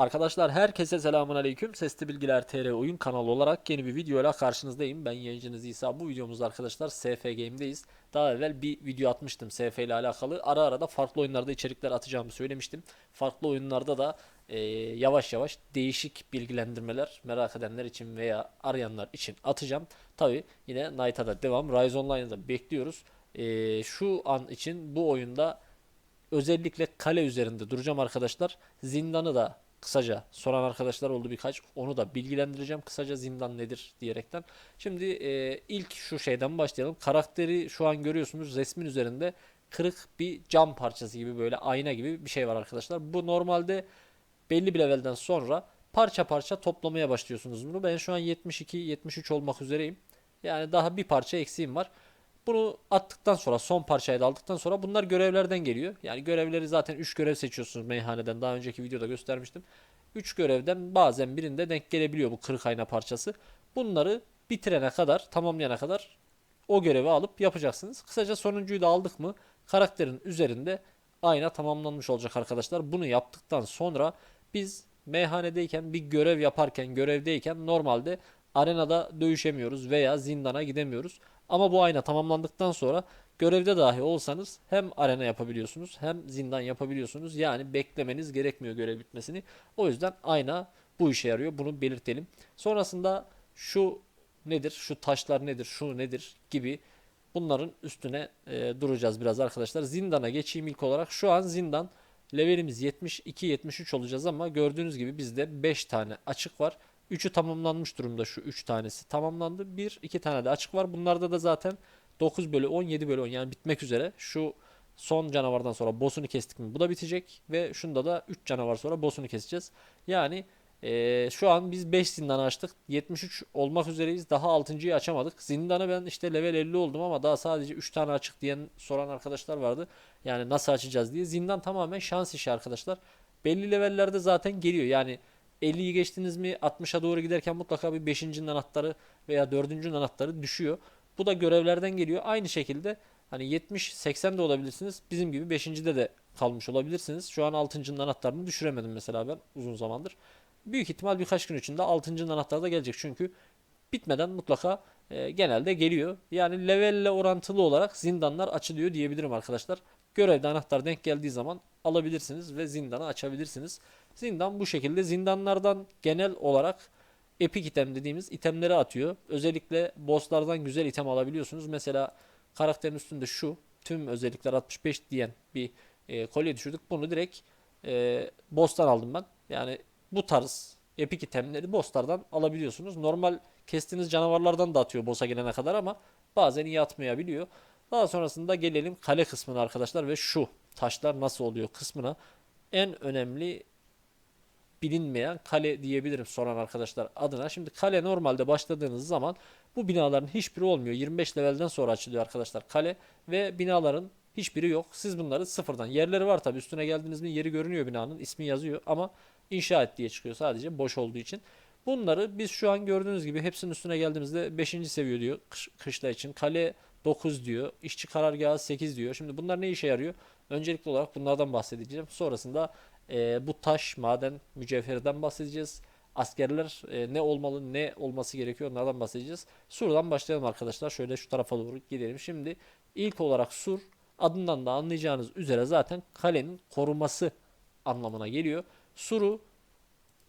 Arkadaşlar herkese selamun aleyküm. Sesli Bilgiler TR oyun kanalı olarak yeni bir videoyla karşınızdayım. Ben yayıncınız İsa. Bu videomuzda arkadaşlar SF Game'deyiz. Daha evvel bir video atmıştım SF ile alakalı. Ara ara da farklı oyunlarda içerikler atacağımı söylemiştim. Farklı oyunlarda da e, yavaş yavaş değişik bilgilendirmeler merak edenler için veya arayanlar için atacağım. Tabi yine Knight'a da devam. Rise Online'da da bekliyoruz. E, şu an için bu oyunda özellikle kale üzerinde duracağım arkadaşlar. Zindanı da kısaca soran arkadaşlar oldu birkaç. Onu da bilgilendireceğim kısaca zindan nedir diyerekten. Şimdi e, ilk şu şeyden başlayalım. Karakteri şu an görüyorsunuz resmin üzerinde kırık bir cam parçası gibi böyle ayna gibi bir şey var arkadaşlar. Bu normalde belli bir levelden sonra parça parça toplamaya başlıyorsunuz bunu. Ben şu an 72 73 olmak üzereyim. Yani daha bir parça eksiğim var. Bunu attıktan sonra son parçayı da aldıktan sonra bunlar görevlerden geliyor. Yani görevleri zaten 3 görev seçiyorsunuz meyhaneden. Daha önceki videoda göstermiştim. 3 görevden bazen birinde denk gelebiliyor bu kırık ayna parçası. Bunları bitirene kadar, tamamlayana kadar o görevi alıp yapacaksınız. Kısaca sonuncuyu da aldık mı karakterin üzerinde ayna tamamlanmış olacak arkadaşlar. Bunu yaptıktan sonra biz meyhanedeyken bir görev yaparken, görevdeyken normalde arenada dövüşemiyoruz veya zindana gidemiyoruz. Ama bu ayna tamamlandıktan sonra görevde dahi olsanız hem arena yapabiliyorsunuz hem zindan yapabiliyorsunuz. Yani beklemeniz gerekmiyor görev bitmesini. O yüzden ayna bu işe yarıyor. Bunu belirtelim. Sonrasında şu nedir, şu taşlar nedir, şu nedir gibi bunların üstüne e, duracağız biraz arkadaşlar. Zindana geçeyim ilk olarak. Şu an zindan levelimiz 72-73 olacağız ama gördüğünüz gibi bizde 5 tane açık var. 3'ü tamamlanmış durumda şu 3 tanesi tamamlandı. 1 2 tane de açık var. Bunlarda da zaten 9 bölü 10 7 bölü 10 yani bitmek üzere. Şu son canavardan sonra boss'unu kestik mi bu da bitecek ve şunda da 3 canavar sonra boss'unu keseceğiz. Yani eee, şu an biz 5 zindanı açtık. 73 olmak üzereyiz. Daha 6.yı açamadık. Zindanı ben işte level 50 oldum ama daha sadece 3 tane açık diyen soran arkadaşlar vardı. Yani nasıl açacağız diye. Zindan tamamen şans işi arkadaşlar. Belli levellerde zaten geliyor. Yani 50'yi geçtiniz mi 60'a doğru giderken mutlaka bir 5. anahtarı veya 4. anahtarı düşüyor. Bu da görevlerden geliyor. Aynı şekilde hani 70 80 de olabilirsiniz. Bizim gibi 5.de de kalmış olabilirsiniz. Şu an 6. anahtarını düşüremedim mesela ben uzun zamandır. Büyük ihtimal birkaç gün içinde 6. anahtar da gelecek. Çünkü bitmeden mutlaka e, genelde geliyor. Yani levelle orantılı olarak zindanlar açılıyor diyebilirim arkadaşlar. Görevde anahtar denk geldiği zaman alabilirsiniz ve zindanı açabilirsiniz. Zindan bu şekilde zindanlardan genel olarak epic item dediğimiz itemleri atıyor. Özellikle bosslardan güzel item alabiliyorsunuz. Mesela karakterin üstünde şu tüm özellikler 65 diyen bir e, kolye düşürdük. Bunu direkt e, boss'tan aldım ben. Yani bu tarz epic itemleri bosslardan alabiliyorsunuz. Normal kestiğiniz canavarlardan da atıyor boss'a gelene kadar ama bazen iyi atmayabiliyor. Daha sonrasında gelelim kale kısmına arkadaşlar ve şu taşlar nasıl oluyor kısmına. En önemli bilinmeyen kale diyebilirim soran arkadaşlar adına. Şimdi kale normalde başladığınız zaman bu binaların hiçbiri olmuyor. 25 levelden sonra açılıyor arkadaşlar kale ve binaların hiçbiri yok. Siz bunları sıfırdan yerleri var tabi üstüne geldiğiniz mi yeri görünüyor binanın ismi yazıyor ama inşa et diye çıkıyor sadece boş olduğu için. Bunları biz şu an gördüğünüz gibi hepsinin üstüne geldiğimizde 5. seviye diyor kış, kışla için. Kale 9 diyor. işçi karargahı 8 diyor. Şimdi bunlar ne işe yarıyor? Öncelikli olarak bunlardan bahsedeceğim. Sonrasında e, bu taş, maden, mücevherden bahsedeceğiz. Askerler e, ne olmalı, ne olması gerekiyor onlardan bahsedeceğiz. Sur'dan başlayalım arkadaşlar. Şöyle şu tarafa doğru gidelim. Şimdi ilk olarak Sur adından da anlayacağınız üzere zaten kalenin koruması anlamına geliyor. Sur'u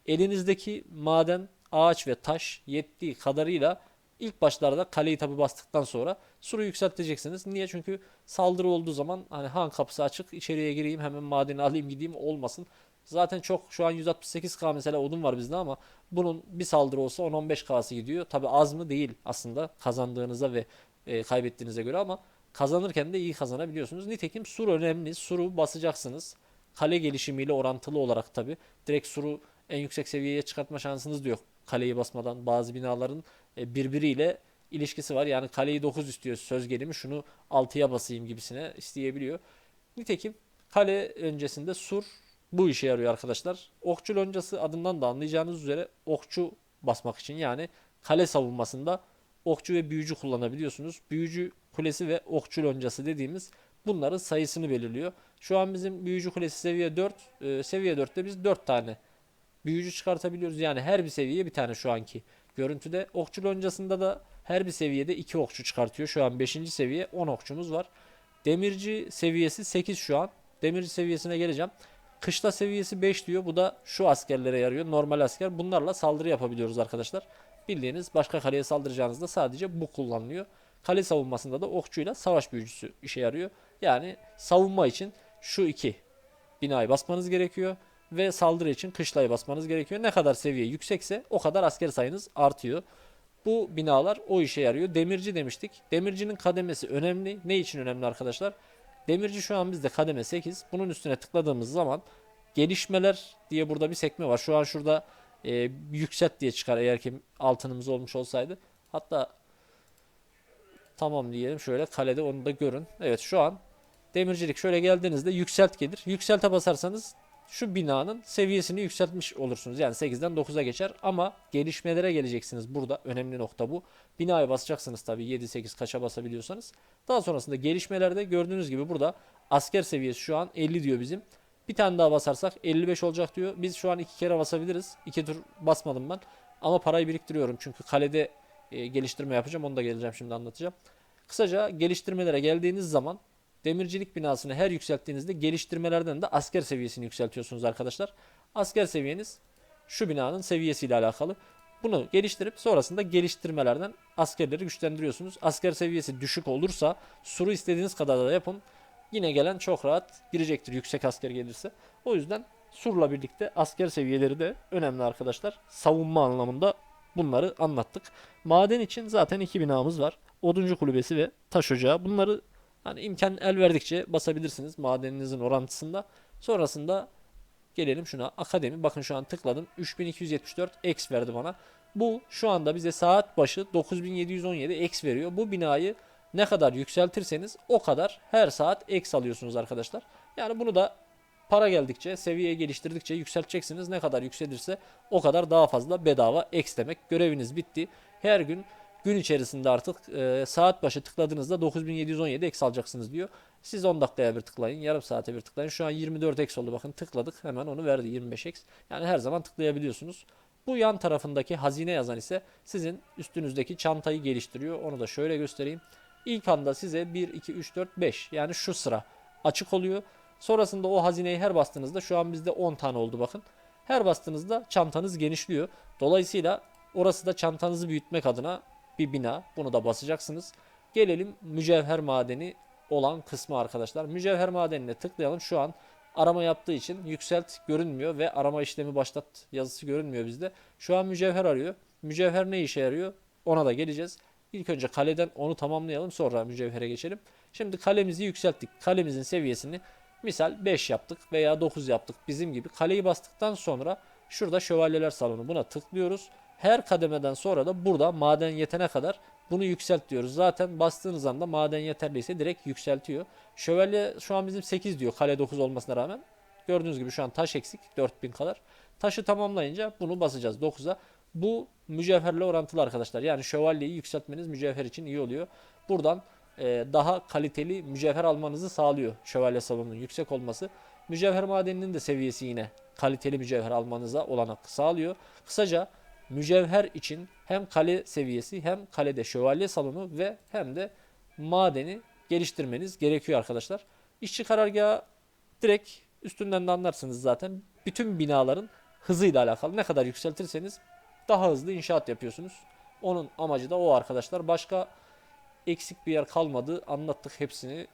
elinizdeki maden, ağaç ve taş yettiği kadarıyla ilk başlarda kaleyi tabi bastıktan sonra suru yükselteceksiniz. Niye? Çünkü saldırı olduğu zaman hani han kapısı açık içeriye gireyim hemen madeni alayım gideyim olmasın. Zaten çok şu an 168k mesela odun var bizde ama bunun bir saldırı olsa 10-15k'sı gidiyor. Tabi az mı değil aslında kazandığınıza ve e, kaybettiğinize göre ama kazanırken de iyi kazanabiliyorsunuz. Nitekim sur önemli. Suru basacaksınız. Kale gelişimiyle orantılı olarak tabi. Direkt suru en yüksek seviyeye çıkartma şansınız da yok. Kaleyi basmadan bazı binaların birbiriyle ilişkisi var. Yani kaleyi 9 istiyor söz gelimi şunu 6'ya basayım gibisine isteyebiliyor. Nitekim kale öncesinde sur bu işe yarıyor arkadaşlar. Okçu loncası adından da anlayacağınız üzere okçu basmak için yani kale savunmasında okçu ve büyücü kullanabiliyorsunuz. Büyücü kulesi ve okçu loncası dediğimiz bunların sayısını belirliyor. Şu an bizim büyücü kulesi seviye 4. Ee, seviye 4'te biz 4 tane büyücü çıkartabiliyoruz. Yani her bir seviyeye bir tane şu anki görüntüde. Okçu loncasında da her bir seviyede 2 okçu çıkartıyor. Şu an 5. seviye 10 okçumuz var. Demirci seviyesi 8 şu an. Demirci seviyesine geleceğim. Kışla seviyesi 5 diyor. Bu da şu askerlere yarıyor. Normal asker. Bunlarla saldırı yapabiliyoruz arkadaşlar. Bildiğiniz başka kaleye saldıracağınızda sadece bu kullanılıyor. Kale savunmasında da okçuyla savaş büyücüsü işe yarıyor. Yani savunma için şu iki binayı basmanız gerekiyor ve saldırı için kışlayı basmanız gerekiyor. Ne kadar seviye yüksekse o kadar asker sayınız artıyor. Bu binalar o işe yarıyor. Demirci demiştik. Demircinin kademesi önemli. Ne için önemli arkadaşlar? Demirci şu an bizde kademe 8. Bunun üstüne tıkladığımız zaman gelişmeler diye burada bir sekme var. Şu an şurada e, yükselt diye çıkar eğer ki altınımız olmuş olsaydı. Hatta tamam diyelim şöyle kalede onu da görün. Evet şu an demircilik şöyle geldiğinizde yükselt gelir. Yükselte basarsanız şu binanın seviyesini yükseltmiş olursunuz. Yani 8'den 9'a geçer ama gelişmelere geleceksiniz. Burada önemli nokta bu. Binaya basacaksınız tabii 7-8 kaça basabiliyorsanız. Daha sonrasında gelişmelerde gördüğünüz gibi burada asker seviyesi şu an 50 diyor bizim. Bir tane daha basarsak 55 olacak diyor. Biz şu an iki kere basabiliriz. İki tur basmadım ben. Ama parayı biriktiriyorum çünkü kalede e, geliştirme yapacağım. Onu da geleceğim şimdi anlatacağım. Kısaca geliştirmelere geldiğiniz zaman demircilik binasını her yükselttiğinizde geliştirmelerden de asker seviyesini yükseltiyorsunuz arkadaşlar. Asker seviyeniz şu binanın seviyesiyle alakalı. Bunu geliştirip sonrasında geliştirmelerden askerleri güçlendiriyorsunuz. Asker seviyesi düşük olursa suru istediğiniz kadar da yapın. Yine gelen çok rahat girecektir yüksek asker gelirse. O yüzden surla birlikte asker seviyeleri de önemli arkadaşlar. Savunma anlamında bunları anlattık. Maden için zaten iki binamız var. Oduncu kulübesi ve taş ocağı. Bunları hani imkan el verdikçe basabilirsiniz madeninizin orantısında. Sonrasında gelelim şuna akademi. Bakın şu an tıkladım. 3274 X verdi bana. Bu şu anda bize saat başı 9717 X veriyor. Bu binayı ne kadar yükseltirseniz o kadar her saat X alıyorsunuz arkadaşlar. Yani bunu da para geldikçe, seviyeye geliştirdikçe yükselteceksiniz. Ne kadar yükselirse o kadar daha fazla bedava X demek. Göreviniz bitti. Her gün gün içerisinde artık e, saat başı tıkladığınızda 9717 X alacaksınız diyor. Siz 10 dakikaya bir tıklayın, yarım saate bir tıklayın. Şu an 24 X oldu bakın tıkladık hemen onu verdi 25 X. Yani her zaman tıklayabiliyorsunuz. Bu yan tarafındaki hazine yazan ise sizin üstünüzdeki çantayı geliştiriyor. Onu da şöyle göstereyim. İlk anda size 1, 2, 3, 4, 5 yani şu sıra açık oluyor. Sonrasında o hazineyi her bastığınızda şu an bizde 10 tane oldu bakın. Her bastığınızda çantanız genişliyor. Dolayısıyla orası da çantanızı büyütmek adına bir bina. Bunu da basacaksınız. Gelelim mücevher madeni olan kısmı arkadaşlar. Mücevher madenine tıklayalım. Şu an arama yaptığı için yükselt görünmüyor ve arama işlemi başlat yazısı görünmüyor bizde. Şu an mücevher arıyor. Mücevher ne işe yarıyor? Ona da geleceğiz. İlk önce kaleden onu tamamlayalım sonra mücevhere geçelim. Şimdi kalemizi yükselttik. Kalemizin seviyesini misal 5 yaptık veya 9 yaptık bizim gibi. Kaleyi bastıktan sonra şurada şövalyeler salonu buna tıklıyoruz. Her kademeden sonra da burada maden yetene kadar bunu yükselt diyoruz. Zaten bastığınız anda maden yeterliyse direkt yükseltiyor. Şövalye şu an bizim 8 diyor kale 9 olmasına rağmen. Gördüğünüz gibi şu an taş eksik 4000 kadar. Taşı tamamlayınca bunu basacağız 9'a. Bu mücevherle orantılı arkadaşlar. Yani şövalyeyi yükseltmeniz mücevher için iyi oluyor. Buradan e, daha kaliteli mücevher almanızı sağlıyor şövalye salonunun yüksek olması. Mücevher madeninin de seviyesi yine kaliteli mücevher almanıza olanak sağlıyor. Kısaca mücevher için hem kale seviyesi hem kalede şövalye salonu ve hem de madeni geliştirmeniz gerekiyor arkadaşlar. İşçi karargahı direkt üstünden de anlarsınız zaten. Bütün binaların hızıyla alakalı ne kadar yükseltirseniz daha hızlı inşaat yapıyorsunuz. Onun amacı da o arkadaşlar. Başka eksik bir yer kalmadı. Anlattık hepsini.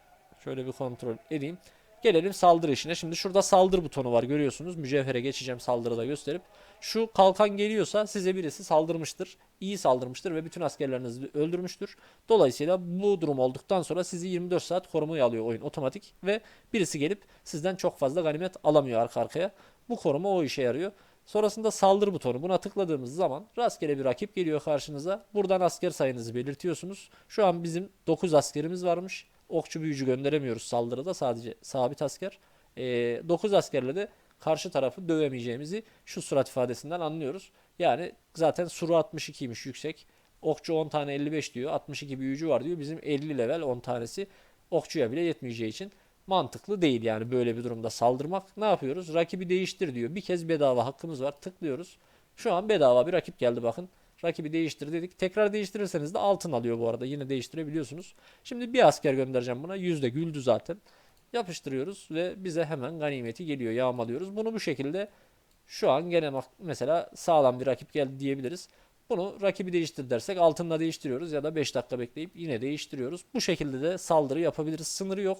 Şöyle bir kontrol edeyim. Gelelim saldırı işine. Şimdi şurada saldır butonu var görüyorsunuz. Mücevhere geçeceğim saldırıda gösterip. Şu kalkan geliyorsa size birisi saldırmıştır. İyi saldırmıştır ve bütün askerlerinizi öldürmüştür. Dolayısıyla bu durum olduktan sonra sizi 24 saat korumaya alıyor oyun otomatik. Ve birisi gelip sizden çok fazla ganimet alamıyor arka arkaya. Bu koruma o işe yarıyor. Sonrasında saldır butonu. Buna tıkladığımız zaman rastgele bir rakip geliyor karşınıza. Buradan asker sayınızı belirtiyorsunuz. Şu an bizim 9 askerimiz varmış. Okçu büyücü gönderemiyoruz saldırıda sadece sabit asker. 9 askerle de karşı tarafı dövemeyeceğimizi şu surat ifadesinden anlıyoruz. Yani zaten suru 62'ymiş yüksek. Okçu 10 tane 55 diyor. 62 büyücü var diyor. Bizim 50 level 10 tanesi okçuya bile yetmeyeceği için mantıklı değil yani böyle bir durumda saldırmak. Ne yapıyoruz? Rakibi değiştir diyor. Bir kez bedava hakkımız var. Tıklıyoruz. Şu an bedava bir rakip geldi bakın. Rakibi değiştir dedik. Tekrar değiştirirseniz de altın alıyor bu arada. Yine değiştirebiliyorsunuz. Şimdi bir asker göndereceğim buna. Yüzde güldü zaten. Yapıştırıyoruz ve bize hemen ganimeti geliyor. Yağmalıyoruz. Bunu bu şekilde şu an gene mesela sağlam bir rakip geldi diyebiliriz. Bunu rakibi değiştir dersek altınla değiştiriyoruz ya da 5 dakika bekleyip yine değiştiriyoruz. Bu şekilde de saldırı yapabiliriz. Sınırı yok.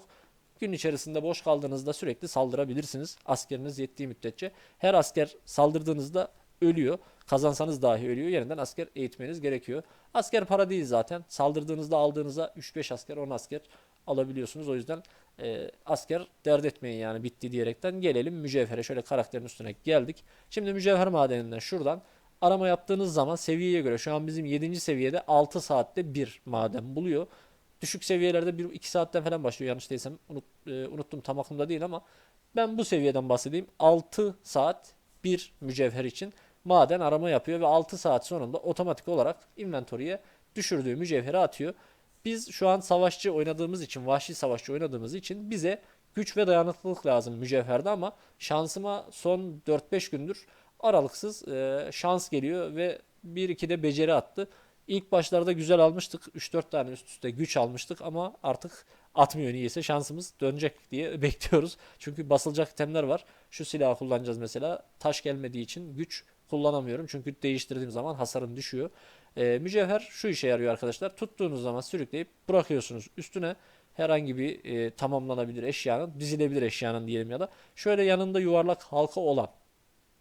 Gün içerisinde boş kaldığınızda sürekli saldırabilirsiniz. Askeriniz yettiği müddetçe. Her asker saldırdığınızda ölüyor. Kazansanız dahi ölüyor. Yeniden asker eğitmeniz gerekiyor. Asker para değil zaten. Saldırdığınızda aldığınızda 3-5 asker 10 asker alabiliyorsunuz. O yüzden e, asker dert etmeyin yani bitti diyerekten gelelim mücevhere. Şöyle karakterin üstüne geldik. Şimdi mücevher madeninden şuradan arama yaptığınız zaman seviyeye göre şu an bizim 7. seviyede 6 saatte bir maden buluyor. Düşük seviyelerde 1-2 saatten falan başlıyor yanlış değilsem unut, e, unuttum tam aklımda değil ama ben bu seviyeden bahsedeyim. 6 saat bir mücevher için maden arama yapıyor ve 6 saat sonunda otomatik olarak inventory'e düşürdüğü mücevheri atıyor. Biz şu an savaşçı oynadığımız için, vahşi savaşçı oynadığımız için bize güç ve dayanıklılık lazım mücevherde ama şansıma son 4-5 gündür aralıksız e, şans geliyor ve 1-2 de beceri attı. İlk başlarda güzel almıştık. 3-4 tane üst üste güç almıştık ama artık atmıyor niyeyse şansımız dönecek diye bekliyoruz. Çünkü basılacak itemler var. Şu silahı kullanacağız mesela. Taş gelmediği için güç kullanamıyorum. Çünkü değiştirdiğim zaman hasarım düşüyor. Ee, mücevher şu işe yarıyor arkadaşlar. Tuttuğunuz zaman sürükleyip bırakıyorsunuz. Üstüne herhangi bir e, tamamlanabilir eşyanın, dizilebilir eşyanın diyelim ya da şöyle yanında yuvarlak halka olan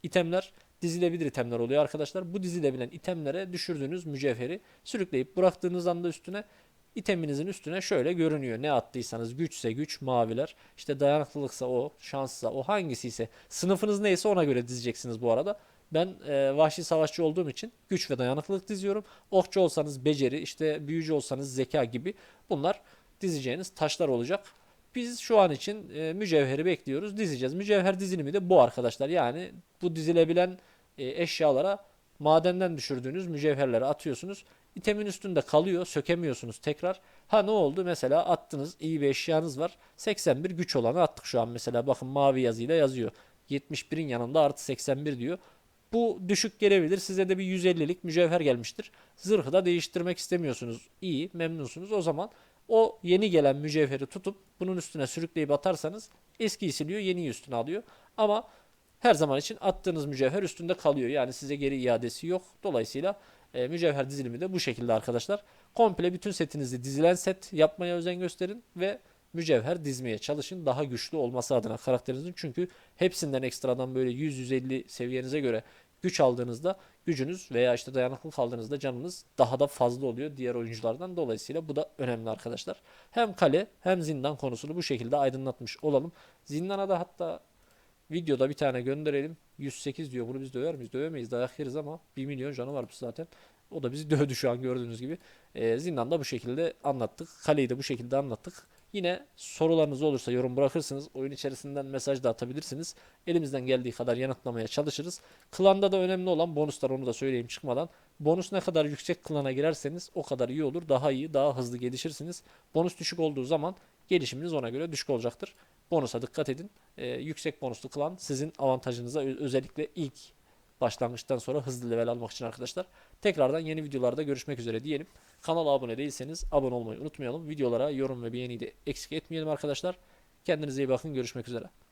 itemler dizilebilir itemler oluyor arkadaşlar. Bu dizilebilen itemlere düşürdüğünüz mücevheri sürükleyip bıraktığınız anda üstüne iteminizin üstüne şöyle görünüyor. Ne attıysanız güçse güç maviler. işte dayanıklılıksa o, şanssa o hangisi ise sınıfınız neyse ona göre dizeceksiniz bu arada. Ben e, vahşi savaşçı olduğum için güç ve dayanıklılık diziyorum. Okçu olsanız beceri, işte büyücü olsanız zeka gibi bunlar dizeceğiniz taşlar olacak. Biz şu an için e, mücevheri bekliyoruz, dizeceğiz. Mücevher dizilimi de bu arkadaşlar. Yani bu dizilebilen e, eşyalara madenden düşürdüğünüz mücevherleri atıyorsunuz. İtemin üstünde kalıyor, sökemiyorsunuz tekrar. Ha ne oldu? Mesela attınız, iyi bir eşyanız var. 81 güç olanı attık şu an mesela. Bakın mavi yazıyla yazıyor. 71'in yanında artı 81 diyor. Bu düşük gelebilir. Size de bir 150'lik mücevher gelmiştir. Zırhı da değiştirmek istemiyorsunuz. İyi, memnunsunuz. O zaman o yeni gelen mücevheri tutup bunun üstüne sürükleyip atarsanız eskiyi siliyor, yeniyi üstüne alıyor. Ama her zaman için attığınız mücevher üstünde kalıyor. Yani size geri iadesi yok. Dolayısıyla e, mücevher dizilimi de bu şekilde arkadaşlar. Komple bütün setinizi dizilen set yapmaya özen gösterin ve mücevher dizmeye çalışın. Daha güçlü olması adına karakterinizin. Çünkü hepsinden ekstradan böyle 100-150 seviyenize göre güç aldığınızda gücünüz veya işte dayanıklılık aldığınızda canınız daha da fazla oluyor diğer oyunculardan. Dolayısıyla bu da önemli arkadaşlar. Hem kale hem zindan konusunu bu şekilde aydınlatmış olalım. Zindana da hatta videoda bir tane gönderelim. 108 diyor. Bunu biz döver miyiz? Dövemeyiz. Dayak yeriz ama 1 milyon canı var zaten. O da bizi dövdü şu an gördüğünüz gibi. Ee, zindanda bu şekilde anlattık. Kaleyi de bu şekilde anlattık. Yine sorularınız olursa yorum bırakırsınız. Oyun içerisinden mesaj da atabilirsiniz. Elimizden geldiği kadar yanıtlamaya çalışırız. Klanda da önemli olan bonuslar onu da söyleyeyim çıkmadan. Bonus ne kadar yüksek klana girerseniz o kadar iyi olur. Daha iyi, daha hızlı gelişirsiniz. Bonus düşük olduğu zaman gelişiminiz ona göre düşük olacaktır. Bonusa dikkat edin. Ee, yüksek bonuslu klan sizin avantajınıza özellikle ilk başlangıçtan sonra hızlı level almak için arkadaşlar. Tekrardan yeni videolarda görüşmek üzere diyelim. Kanala abone değilseniz abone olmayı unutmayalım. Videolara yorum ve beğeniyi de eksik etmeyelim arkadaşlar. Kendinize iyi bakın. Görüşmek üzere.